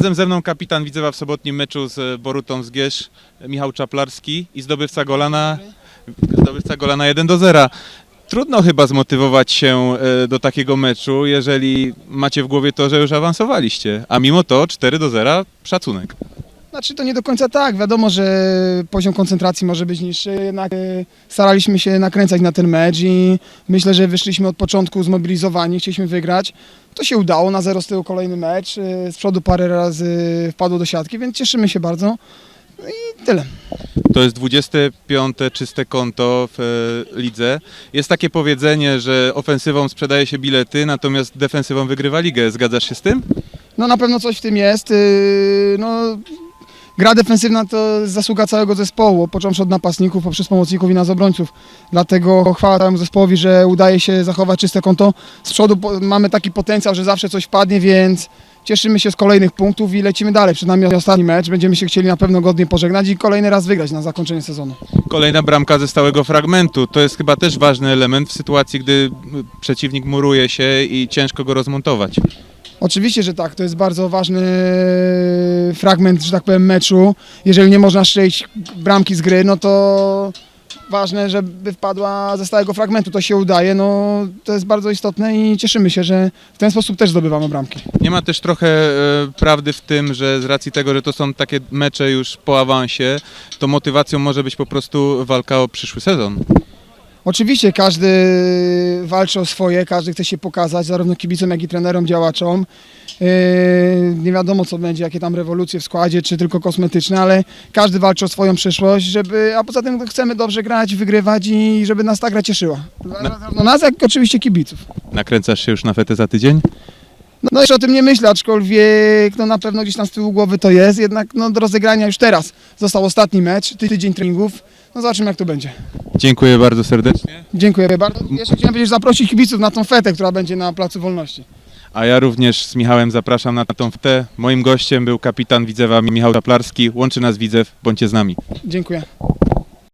Razem ze mną kapitan Widzewa w sobotnim meczu z Borutą z Gierz, Michał Czaplarski i zdobywca gola na, zdobywca gola na 1 do 0. Trudno chyba zmotywować się e, do takiego meczu, jeżeli macie w głowie to, że już awansowaliście, a mimo to 4 do 0 szacunek. Znaczy to nie do końca tak. Wiadomo, że poziom koncentracji może być niższy, jednak e, staraliśmy się nakręcać na ten mecz i myślę, że wyszliśmy od początku zmobilizowani, chcieliśmy wygrać. To się udało, na zero z tyłu kolejny mecz. e, Z przodu parę razy wpadło do siatki, więc cieszymy się bardzo. No i tyle. To jest 25 czyste konto w e, lidze. Jest takie powiedzenie, że ofensywą sprzedaje się bilety, natomiast defensywą wygrywa ligę. Zgadzasz się z tym? No na pewno coś w tym jest. No, gra defensywna to zasługa całego zespołu, począwszy od napastników, poprzez pomocników i nas obrońców. Dlatego chwała całemu zespołowi, że udaje się zachować czyste konto. Z przodu mamy taki potencjał, że zawsze coś wpadnie, więc cieszymy się z kolejnych punktów i lecimy dalej. Przed nami ostatni mecz, będziemy się chcieli na pewno godnie pożegnać i kolejny raz wygrać na zakończenie sezonu. Kolejna bramka ze stałego fragmentu. To jest chyba też ważny element w sytuacji, gdy przeciwnik muruje się i ciężko go rozmontować. Oczywiście, że tak, to jest bardzo ważny fragment, że tak powiem, meczu. Jeżeli nie można strzelić bramki z gry, no to ważne, żeby wpadła ze stałego fragmentu. To się udaje, no to jest bardzo istotne i cieszymy się, że w ten sposób też zdobywamy bramki. Nie ma też trochę e, prawdy w tym, że z racji tego, że to są takie mecze już po awansie, to motywacją może być po prostu walka o przyszły sezon. Oczywiście każdy walczy o swoje, każdy chce się pokazać, zarówno kibicom, jak i trenerom, działaczom. Yy, Nie wiadomo, co będzie, jakie tam rewolucje w składzie, czy tylko kosmetyczne, ale każdy walczy o swoją przyszłość, żeby, a poza tym chcemy dobrze grać, wygrywać i żeby nas ta gra cieszyła. Zarówno nas, jak i oczywiście kibiców. Nakręcasz się już na fetę za tydzień? No, no jeszcze o tym nie myślę, aczkolwiek no, na pewno gdzieś tam z tyłu głowy to jest, jednak no, do rozegrania już teraz został ostatni mecz, ty- tydzień treningów. No zobaczymy, jak to będzie. Dziękuję bardzo serdecznie. Dziękuję bardzo. Jeszcze chciałem powiedzieć, zaprosić kibiców na tą fetę, która będzie na Placu Wolności. A ja również z Michałem zapraszam na tą wtę. Moim gościem był kapitan Widzewa Michał Zaplarski. Łączy nas Widzew, bądźcie z nami. Dziękuję.